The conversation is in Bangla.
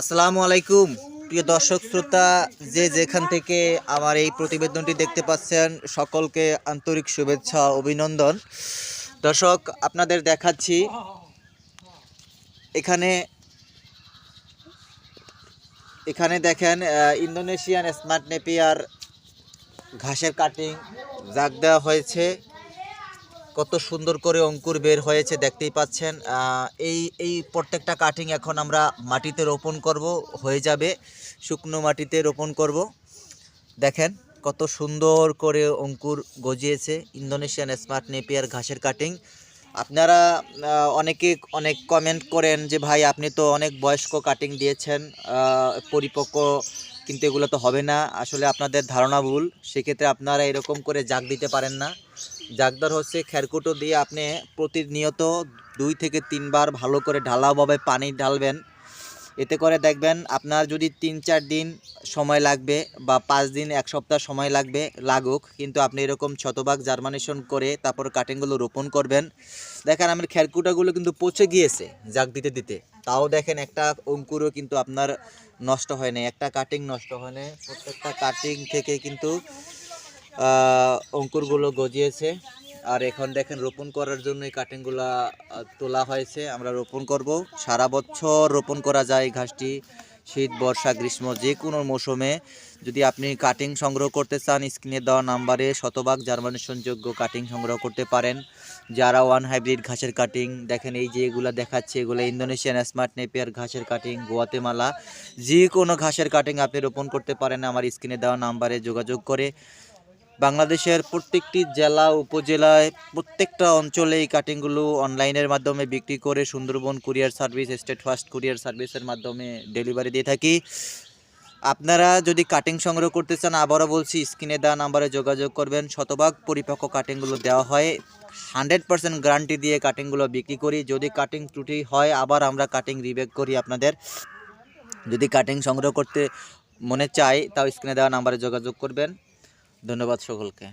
আসসালামু আলাইকুম। প্রিয় দর্শক, শ্রোতা, যে যেখান থেকে আমার এই প্রতিবেদনটি দেখতে পাচ্ছেন, সকলকে আন্তরিক শুভেচ্ছা, অভিনন্দন। দর্শক, আপনাদের দেখাচ্ছি, এখানে এখানে দেখেন ইন্দোনেশিয়ান স্মার্ট নেপিয়ার ঘাসের কাটিং জাগ দেওয়া হয়েছে। কত সুন্দর করে অঙ্কুর বের হয়েছে দেখতেই পাচ্ছেন। এই এই প্রত্যেকটা কাটিং এখন আমরা মাটিতে রোপণ করব, হয়ে যাবে। শুকনো মাটিতে রোপণ করব। দেখেন কত সুন্দর করে অঙ্কুর গজিয়েছে। ইন্দোনেশিয়ান স্মার্ট নেপিয়ার ঘাসের কাটিং আপনারা অনেকে অনেক কমেন্ট করেন যে, ভাই, আপনি তো অনেক বয়স্ক কাটিং দিয়েছেন পরিপক্ক কিন্তু এগুলো তো হবে না। আসলে আপনাদের ধারণা ভুল। সেক্ষেত্রে আপনারা এরকম করে জাগ দিতে পারেন না। জাগদার হচ্ছে খেরকুটো দিয়ে আপনি প্রতিনিয়ত দুই থেকে তিনবার ভালো করে ঢালাওভাবে পানি ঢালবেন। এতে করে দেখবেন আপনার যদি তিন চার দিন সময় লাগবে বা পাঁচ দিন, এক সপ্তাহ সময় লাগবে, লাগুক, কিন্তু আপনি এরকম শতভাগ জার্মানেশন করে তারপর কাটিংগুলো রোপণ করবেন। দেখেন আমার খেরকুটাগুলো কিন্তু পচে গিয়েছে জাগ দিতে দিতে। তাও দেখেন একটা অঙ্কুরও কিন্তু আপনার নষ্ট হয় না একটা কাটিং নষ্ট হয় না প্রত্যেকটা কাটিং থেকে কিন্তু অঙ্কুরগুলো গজিয়েছে। আর এখন দেখেন রোপণ করার জন্য এই কাটিংগুলা তোলা হয়েছে। আমরা রোপণ করব। সারা বছর রোপণ করা যায় ঘাসটি। শীত, বর্ষা, গ্রীষ্ম, যে কোনো মৌসুমে। যদি আপনি কাটিং সংগ্রহ করতে চান, স্ক্রিনে দেওয়া নাম্বারে শতভাগ জার্মানেশনযোগ্য কাটিং সংগ্রহ করতে পারেন। যারা ওয়ান হাইব্রিড ঘাসের কাটিং দেখেন এই যে এগুলা দেখাচ্ছে, এগুলো ইন্দোনেশিয়ান স্মার্ট নেপিয়ার ঘাসের কাটিং গোয়াতেমালা। যে কোনো ঘাসের কাটিং আপনি রোপণ করতে পারেন। আমার স্ক্রিনে দেওয়া নাম্বারে যোগাযোগ করে বাংলাদেশের প্রত্যেকটি জেলা, উপজেলায় প্রত্যেকটা অঞ্চলে এই কাটিংগুলো অনলাইনের মাধ্যমে বিক্রি করে Sundarban courier service Steadfast courier সার্ভিসের মাধ্যমে ডেলিভারি দিয়ে থাকি। আপনারা যদি কাটিং সংগ্রহ করতে চান, আবারও বলছি, স্ক্রিনে দেওয়া নাম্বারে যোগাযোগ করবেন। শতভাগ পরিপক্ক কাটিংগুলো দেওয়া হয়। হান্ড্রেড পার্সেন্ট গ্যারান্টি দিয়ে কাটিংগুলো বিক্রি করি। যদি কাটিং ত্রুটি হয়, আবার আমরা কাটিং রিবেক করি আপনাদের। যদি কাটিং সংগ্রহ করতে মনে চাই তাও স্ক্রিনে দেওয়া নাম্বারে যোগাযোগ করবেন। ধন্যবাদ সকলকে।